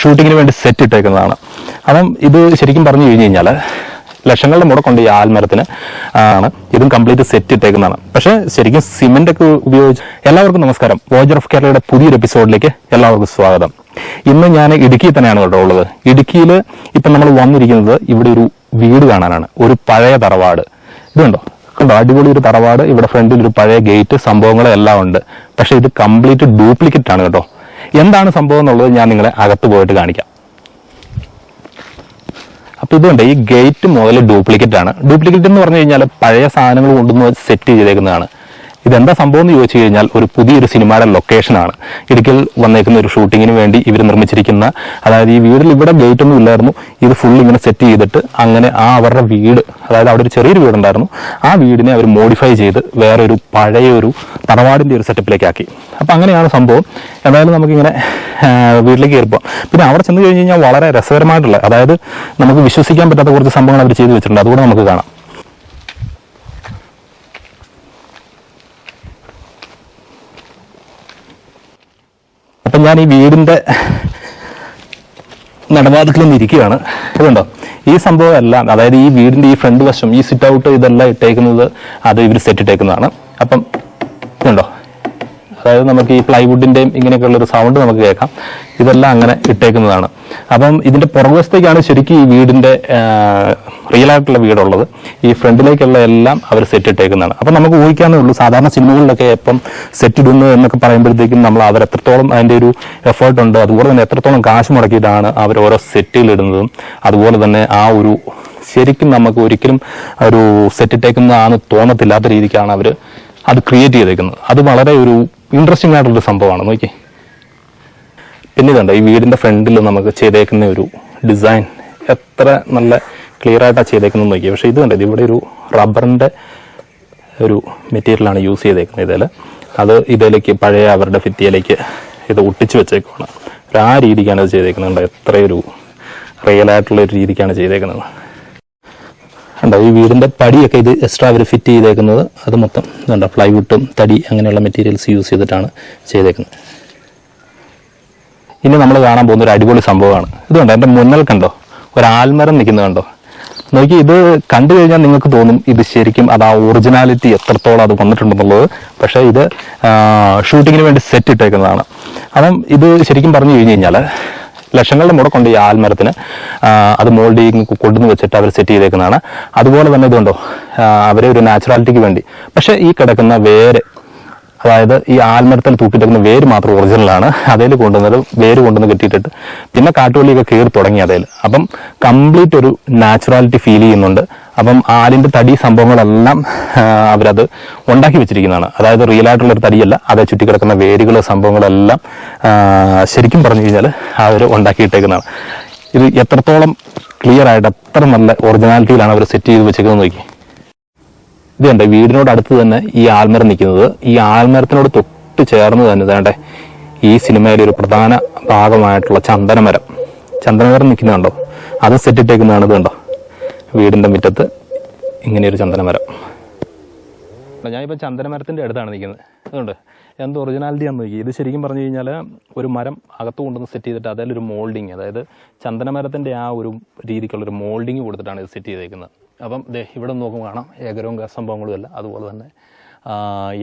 ഷൂട്ടിങ്ങിന് വേണ്ടി സെറ്റ് ഇട്ടേക്കുന്നതാണ്. അപ്പം ഇത് ശരിക്കും പറഞ്ഞു കഴിഞ്ഞു കഴിഞ്ഞാൽ ലക്ഷങ്ങളുടെ മുടക്കുണ്ട് ഈ ആൽമരത്തിന്. ആണ്. ഇതും കംപ്ലീറ്റ് സെറ്റ് ഇട്ടേക്കുന്നതാണ്. പക്ഷേ ശരിക്കും സിമെന്റ് ഒക്കെ ഉപയോഗിച്ച് എല്ലാവർക്കും നമസ്കാരം. വോജർ ഓഫ് കേരളയുടെ പുതിയൊരു എപ്പിസോഡിലേക്ക് എല്ലാവർക്കും സ്വാഗതം. ഇന്ന് ഞാൻ ഇടുക്കിയിൽ തന്നെയാണ് കേട്ടോ ഉള്ളത്. ഇടുക്കിയിൽ ഇപ്പം നമ്മൾ വന്നിരിക്കുന്നത് ഇവിടെ ഒരു വീട് കാണാനാണ്. ഒരു പഴയ തറവാട്. ഇതുണ്ടോ കണ്ടോ? അടിപൊളി ഒരു തറവാട്. ഇവിടെ ഫ്രണ്ടിൽ ഒരു പഴയ ഗേറ്റ് സംഭവങ്ങളെല്ലാം ഉണ്ട്. പക്ഷേ ഇത് കംപ്ലീറ്റ് ഡ്യൂപ്ലിക്കേറ്റ് ആണ് കേട്ടോ. എന്താണ് സംഭവം എന്നുള്ളത് ഞാൻ നിങ്ങളെ അകത്ത് പോയിട്ട് കാണിക്കാം. അപ്പൊ ഇതുകൊണ്ട് ഈ ഗേറ്റ് മുതൽ ഡ്യൂപ്ലിക്കേറ്റ് ആണ്. ഡ്യൂപ്ലിക്കേറ്റ് എന്ന് പറഞ്ഞു കഴിഞ്ഞാൽ പഴയ സാധനങ്ങൾ കൊണ്ടുവന്ന് സെറ്റ് ചെയ്തേക്കുന്നതാണ്. ഇതെന്താ സംഭവം എന്ന് ചോദിച്ചു കഴിഞ്ഞാൽ ഒരു പുതിയൊരു സിനിമയുടെ ലൊക്കേഷനാണ് ഇടുക്കിൽ വന്നേക്കുന്ന ഒരു ഷൂട്ടിങ്ങിന് വേണ്ടി ഇവർ നിർമ്മിച്ചിരിക്കുന്ന അതായത് ഈ വീടിൽ ഇവിടെ ഗേറ്റ് ഒന്നും ഇല്ലായിരുന്നു. ഇത് ഫുൾ ഇങ്ങനെ സെറ്റ് ചെയ്തിട്ട് അങ്ങനെ ആ അവരുടെ വീട് അതായത് അവിടെ ഒരു ചെറിയൊരു വീടുണ്ടായിരുന്നു. ആ വീടിനെ അവർ മോഡിഫൈ ചെയ്ത് വേറെ ഒരു പഴയ ഒരു സെറ്റപ്പിലേക്ക് ആക്കി അപ്പം അങ്ങനെയാണ് സംഭവം. എന്തായാലും നമുക്കിങ്ങനെ വീട്ടിലേക്ക് കയറിപ്പോൾ പിന്നെ അവിടെ ചെന്ന് കഴിഞ്ഞ് കഴിഞ്ഞാൽ വളരെ രസകരമായിട്ടുള്ള അതായത് നമുക്ക് വിശ്വസിക്കാൻ പറ്റാത്ത കുറച്ച് സംഭവങ്ങൾ അവർ ചെയ്തു വെച്ചിട്ടുണ്ട്. അതുകൂടെ നമുക്ക് കാണാം. അപ്പം ഞാൻ ഈ വീടിന്റെ നടവാതിക്കൽ നിന്ന് ഇരിക്കുകയാണ്. ഇതുണ്ടോ? ഈ സംഭവം എല്ലാം അതായത് ഈ വീടിന്റെ ഈ ഫ്രണ്ട് വശം ഈ സിറ്റ് ഔട്ട് ഇതെല്ലാം ഇട്ടേക്കുന്നത് അത് ഇവർ സെറ്റ് ഇട്ടേക്കുന്നതാണ്. അപ്പം ഇതുണ്ടോ? അതായത് നമുക്ക് ഈ പ്ലൈവുഡിന്റെയും ഇങ്ങനെയൊക്കെയുള്ള ഒരു സൗണ്ട് നമുക്ക് കേൾക്കാം. ഇതെല്ലാം അങ്ങനെ ഇട്ടേക്കുന്നതാണ്. അപ്പം ഇതിന്റെ പുറകുവശത്തേക്കാണ് ശരിക്കും ഈ വീടിന്റെ റിയൽ ആയിട്ടുള്ള വീടുള്ളത് ഈ ഫ്രണ്ടിലേക്കുള്ള എല്ലാം അവർ സെറ്റ് ഇട്ടേക്കുന്നതാണ്. അപ്പം നമുക്ക് ഊഹിക്കാന്നേ ഉള്ളൂ സാധാരണ സിനിമകളിലൊക്കെ എപ്പം സെറ്റ് ഇടുന്നു എന്നൊക്കെ പറയുമ്പോഴത്തേക്കും നമ്മൾ അവർ എത്രത്തോളം അതിന്റെ ഒരു എഫേർട്ട് ഉണ്ട് അതുപോലെ തന്നെ എത്രത്തോളം കാശ് മുടക്കിയിട്ടാണ് അവർ ഓരോ സെറ്റിൽ ഇടുന്നതും അതുപോലെ തന്നെ ആ ഒരു ശരിക്കും നമുക്ക് ഒരിക്കലും ഒരു സെറ്റ് ഇട്ടേക്കുന്നതാണ് തോന്നത്തില്ലാത്ത രീതിക്കാണ് അവർ അത് ക്രിയേറ്റ് ചെയ്തേക്കുന്നത്. അത് വളരെ ഒരു ഇൻട്രസ്റ്റിംഗ് ആയിട്ടുള്ളൊരു സംഭവമാണ് നോക്കി പിന്നെ ഇതുണ്ട് ഈ വീടിന്റെ ഫ്രണ്ടിൽ നമുക്ക് ചെയ്തേക്കുന്ന ഒരു ഡിസൈൻ എത്ര നല്ല ക്ലിയർ ആയിട്ടാണ് ചെയ്തേക്കുന്നത് നോക്കി പക്ഷേ ഇത് കണ്ടത് ഇവിടെ ഒരു റബ്ബറിന്റെ ഒരു മെറ്റീരിയലാണ് യൂസ് ചെയ്തേക്കുന്നത് ഇതിൽ അത് ഇതിലേക്ക് പഴയ അവരുടെ ഭിത്തിയിലേക്ക് ഇത് ഒട്ടിച്ച് വെച്ചേക്കുവാണ്. ആ രീതിക്കാണ് ഇത് ചെയ്തേക്കുന്നത് എത്രയൊരു റിയൽ ആയിട്ടുള്ള ഒരു രീതിക്കാണ് ചെയ്തേക്കുന്നത്. ഉണ്ടോ ഈ വീടിന്റെ പടിയൊക്കെ ഇത് എക്സ്ട്രാ അവർ ഫിറ്റ് ചെയ്തേക്കുന്നത്. അത് മൊത്തം ഇതുണ്ടോ പ്ലൈവുഡും തടി അങ്ങനെയുള്ള മെറ്റീരിയൽസ് യൂസ് ചെയ്തിട്ടാണ് ചെയ്തേക്കുന്നത്. ഇനി നമ്മൾ കാണാൻ പോകുന്ന ഒരു അടിപൊളി സംഭവമാണ്. ഇതുണ്ട് എന്റെ മുന്നിൽ കണ്ടോ ഒരു ആൽമരം നിൽക്കുന്നത് കണ്ടോ? നോക്കി ഇത് കണ്ടു കഴിഞ്ഞാൽ നിങ്ങൾക്ക് തോന്നും ഇത് ശരിക്കും അത് ആ ഒറിജിനാലിറ്റി എത്രത്തോളം അത് വന്നിട്ടുണ്ടെന്നുള്ളത്. പക്ഷേ ഇത് ഷൂട്ടിങ്ങിന് വേണ്ടി സെറ്റ് ഇട്ടേക്കുന്നതാണ്. അപ്പം ഇത് ശരിക്കും പറഞ്ഞു കഴിഞ്ഞു കഴിഞ്ഞാൽ ലക്ഷങ്ങളുടെ മുടക്കുണ്ട് ഈ ആൽമരത്തിന് അത് മോൾഡിങ് കൊണ്ടുവന്ന് വെച്ചിട്ട് അവർ സെറ്റ് ചെയ്തേക്കുന്നതാണ്. അതുപോലെ തന്നെ ഇതുണ്ടോ അവരെ ഒരു നാച്ചുറാലിറ്റിക്ക് വേണ്ടി. പക്ഷേ ഈ കിടക്കുന്ന വേര് അതായത് ഈ ആൽമരത്തിൽ തൂക്കിയിട്ടിരുന്ന വേര് മാത്രം ഒറിജിനലാണ് അതിൽ കൊണ്ടുവന്നത് വേര് കൊണ്ടുവന്ന് കെട്ടിയിട്ടിട്ട് പിന്നെ കാട്ടുവള്ളിയൊക്കെ കയറി തുടങ്ങി അതിൽ അപ്പം കംപ്ലീറ്റ് ഒരു നാച്ചുറാലിറ്റി ഫീൽ ചെയ്യുന്നുണ്ട്. അപ്പം ആലിന്റെ തടി സംഭവങ്ങളെല്ലാം അവരത് ഉണ്ടാക്കി വെച്ചിരിക്കുന്നതാണ്. അതായത് റിയൽ ആയിട്ടുള്ള ഒരു തടിയല്ല അതേ ചുറ്റിക്കിടക്കുന്ന വേരുകൾ സംഭവങ്ങളെല്ലാം ശരിക്കും പറഞ്ഞു കഴിഞ്ഞാൽ അവർ ഉണ്ടാക്കിയിട്ടേക്കുന്നതാണ്. ഇത് എത്രത്തോളം ക്ലിയർ ആയിട്ട് എത്ര നല്ല ഒറിജിനാലിറ്റിയിലാണ് അവർ സെറ്റ് ചെയ്ത് വെച്ചേക്കുന്നത് നോക്കി ഇത് കണ്ടേ വീടിനോട് അടുത്ത് തന്നെ ഈ ആൽമരം നിൽക്കുന്നത്. ഈ ആൽമരത്തിനോട് തൊട്ട് ചേർന്ന് തന്നെ വേണ്ടേ ഈ സിനിമയിലെ ഒരു പ്രധാന ഭാഗമായിട്ടുള്ള ചന്ദനമരം. ചന്ദനമരം നിൽക്കുന്നുണ്ടോ അത് സെറ്റിട്ടേക്കുന്നതാണ് ഇതുണ്ടോ വീടിന്റെ മുറ്റത്ത് ഇങ്ങനെ ഒരു ചന്ദനമരം ഞാനിപ്പോൾ ചന്ദനമരത്തിന്റെ അടുത്താണ് നിൽക്കുന്നത്. അതുകൊണ്ട് എന്ത് ഒറിജിനാലിറ്റി ആണെന്ന് നോക്കി ഇത് ശരിക്കും പറഞ്ഞു കഴിഞ്ഞാൽ ഒരു മരം അകത്ത് കൊണ്ടുവന്ന് സെറ്റ് ചെയ്തിട്ട് അതിലൊരു മോൾഡിങ് അതായത് ചന്ദനമരത്തിന്റെ ആ ഒരു രീതിക്കുള്ളൊരു മോൾഡിങ് കൊടുത്തിട്ടാണ് ഇത് സെറ്റ് ചെയ്തേക്കുന്നത്. അപ്പം ദേ ഇവിടെ നോക്കുമ്പോൾ കാണാം. ഏകരവും സംഭവങ്ങളും അല്ല. അതുപോലെ തന്നെ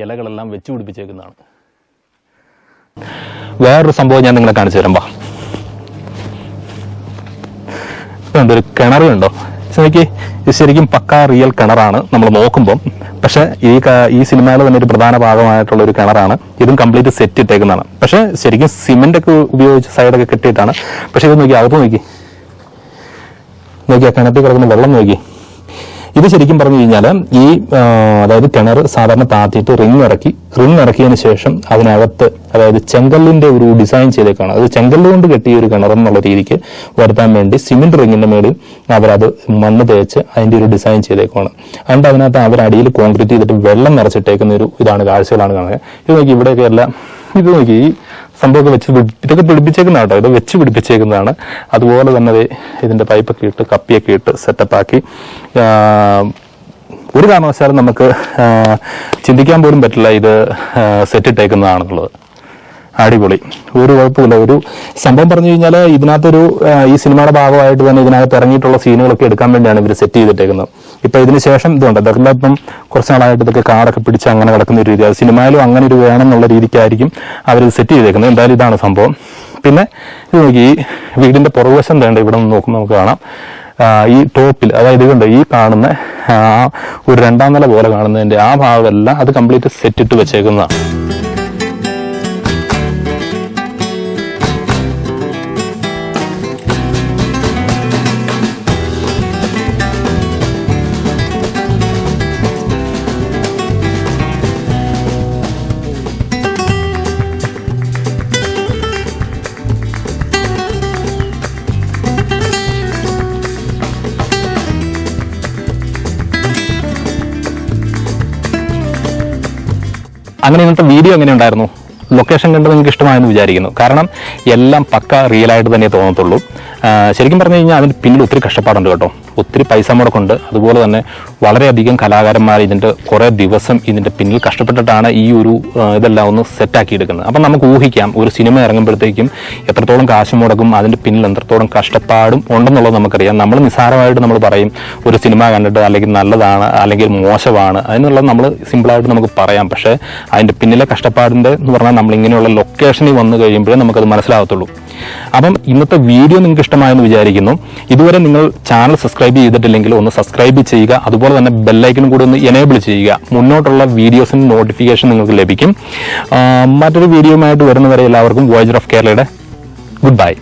ഇലകളെല്ലാം വെച്ച് പിടിപ്പിച്ചേക്കുന്നതാണ്. വേറൊരു സംഭവം ഞാൻ നിങ്ങളെ കാണിച്ചു തരാം ബാ കിണറുണ്ടോ? ഇത് ശരിക്കും പക്ക റിയൽ കിണറാണ് നമ്മൾ നോക്കുമ്പം. പക്ഷേ ഈ ഈ സിനിമയിൽ തന്നെ ഒരു പ്രധാന ഭാഗമായിട്ടുള്ള ഒരു കിണറാണ്. ഇതും കംപ്ലീറ്റ് സെറ്റ് ഇട്ടേക്കുന്നതാണ്. പക്ഷേ ശരിക്കും സിമെന്റ് ഒക്കെ ഉപയോഗിച്ച് സൈഡൊക്കെ കെട്ടിയിട്ടാണ്. പക്ഷേ ഇത് നോക്കി അകത്ത് നോക്കി. നോക്കി ആ കിണറ്റിൽ കിടക്കുന്ന വെള്ളം നോക്കി. ഇത് ശരിക്കും പറഞ്ഞു കഴിഞ്ഞാൽ ഈ അതായത് കിണർ സാധാരണ താത്തിയിട്ട് റിങ് ഇറക്കി റിങ് ഇറക്കിയതിന് ശേഷം അതിനകത്ത് അതായത് ചെങ്കല്ലിന്റെ ഒരു ഡിസൈൻ ചെയ്തേക്കാണ്. അത് ചെങ്കല്ല് കൊണ്ട് കെട്ടിയ ഒരു കിണർ എന്നുള്ള രീതിക്ക് വരുത്താൻ വേണ്ടി സിമെന്റ് റിങ്ങിന്റെ മേളിൽ അവരത് മണ്ണ് തേച്ച് അതിന്റെ ഒരു ഡിസൈൻ ചെയ്തേക്കാണ് അതുകൊണ്ട് അതിനകത്ത് അവർ അടിയിൽ കോൺക്രീറ്റ് ചെയ്തിട്ട് വെള്ളം നിറച്ചിട്ടേക്കുന്ന ഒരു ഇതാണ് കാഴ്ചകളാണ് കാണുന്നത് ഇത് നോക്കി ഇവിടെയൊക്കെ എല്ലാം ഇത് നോക്കി സംഭവമൊക്കെ വെച്ച് ഇതൊക്കെ പിടിപ്പിച്ചേക്കുന്ന കേട്ടോ. ഇത് വെച്ച് പിടിപ്പിച്ചേക്കുന്നതാണ്. അതുപോലെ തന്നെ ഇതിന്റെ പൈപ്പൊക്കെ ഇട്ട് കപ്പിയൊക്കെ ഇട്ട് സെറ്റപ്പ് ആക്കി. ഒരു കാരണവശാലും നമുക്ക് ചിന്തിക്കാൻ പോലും പറ്റില്ല ഇത് സെറ്റ് ഇട്ടേക്കുന്നതാണെന്നുള്ളത്. അടിപൊളി. ഒരു കുഴപ്പമില്ല. ഒരു സംഭവം പറഞ്ഞു കഴിഞ്ഞാൽ ഇതിനകത്തൊരു ഈ സിനിമയുടെ ഭാഗമായിട്ട് തന്നെ ഇതിനകത്ത് ഇറങ്ങിയിട്ടുള്ള സീനുകളൊക്കെ എടുക്കാൻ വേണ്ടിയാണ് ഇവർ സെറ്റ് ചെയ്തിട്ടേക്കുന്നത്. ഇപ്പൊ ഇതിന് ശേഷം ഇതുണ്ട്. ഇതെല്ലാം ഇപ്പം കുറച്ച് നാളായിട്ട് ഇതൊക്കെ കാടൊക്കെ പിടിച്ച് അങ്ങനെ കിടക്കുന്ന ഒരു രീതി അത് സിനിമയിലും അങ്ങനെ ഒരു വേണം എന്നുള്ള രീതിക്കായിരിക്കും അവർ സെറ്റ് ചെയ്തേക്കുന്നത്. എന്തായാലും ഇതാണ് സംഭവം. പിന്നെ ഇത് നോക്കി ഈ വീടിന്റെ പുറകുവശം വേണ്ട ഇവിടെ നിന്ന് നോക്കുമ്പോൾ നമുക്ക് കാണാം. ഈ ടോപ്പിൽ അതായത് ഇതുകൊണ്ട് ഈ കാണുന്ന ഒരു രണ്ടാം നില പോലെ കാണുന്നതിന്റെ ആ ഭാഗമെല്ലാം അത് കംപ്ലീറ്റ് സെറ്റ് ഇട്ട് വെച്ചേക്കുന്നതാണ്. അങ്ങനെ ഇന്നത്തെ വീഡിയോ എങ്ങനെ ഉണ്ടായിരുന്നു? ലൊക്കേഷൻ കണ്ട് നിങ്ങൾക്ക് ഇഷ്ടമായെന്ന് വിചാരിക്കുന്നു. കാരണം എല്ലാം പക്ക റിയൽ ആയിട്ട് തന്നെ തോന്നത്തുള്ളൂ. ശരിക്കും പറഞ്ഞു കഴിഞ്ഞാൽ അതിന് പിന്നിൽ ഒത്തിരി കഷ്ടപ്പാടുണ്ട് കേട്ടോ. ഒത്തിരി പൈസ മുടക്കുണ്ട്. അതുപോലെ തന്നെ വളരെയധികം കലാകാരന്മാർ ഇതിന്റെ കുറേ ദിവസം ഇതിന്റെ പിന്നിൽ കഷ്ടപ്പെട്ടിട്ടാണ് ഈ ഒരു ഇതെല്ലാം ഒന്ന് സെറ്റാക്കി എടുക്കുന്നത് അപ്പം നമുക്ക് ഊഹിക്കാം ഒരു സിനിമ ഇറങ്ങുമ്പോഴത്തേക്കും എത്രത്തോളം കാശ് മുടക്കും അതിന്റെ പിന്നിൽ എത്രത്തോളം കഷ്ടപ്പാടും ഉണ്ടെന്നുള്ളത് നമുക്കറിയാം. നമ്മൾ നിസ്സാരമായിട്ട് നമ്മൾ പറയും ഒരു സിനിമ കണ്ടിട്ട് അല്ലെങ്കിൽ നല്ലതാണ് അല്ലെങ്കിൽ മോശമാണ് അതിനുള്ളത് നമ്മൾ സിമ്പിളായിട്ട് നമുക്ക് പറയാം. പക്ഷേ അതിന്റെ പിന്നിലെ കഷ്ടപ്പാടിന്റെ എന്ന് പറഞ്ഞാൽ നമ്മൾ ഇങ്ങനെയുള്ള ലൊക്കേഷനിൽ വന്നു കഴിയുമ്പോഴേ നമുക്കത് മനസ്സിലാകത്തുള്ളൂ അപ്പം ഇന്നത്തെ വീഡിയോ നിങ്ങൾക്ക് ഇഷ്ടമായെന്ന് വിചാരിക്കുന്നു. ഇതുവരെ നിങ്ങൾ ചാനൽ സബ്സ്ക്രൈബ് ചെയ്തിട്ടില്ലെങ്കിൽ ഒന്ന് സബ്സ്ക്രൈബ് ചെയ്യുക. അതുപോലെ തന്നെ ബെല്ലൈക്കനും കൂടി ഒന്ന് എനേബിൾ ചെയ്യുക. മുന്നോട്ടുള്ള വീഡിയോസിന് നോട്ടിഫിക്കേഷൻ നിങ്ങൾക്ക് ലഭിക്കും. മറ്റൊരു വീഡിയോയുമായിട്ട് വരുന്നവരെ എല്ലാവർക്കും വോയിജർ ഓഫ് കേരളയുടെ ഗുഡ് ബൈ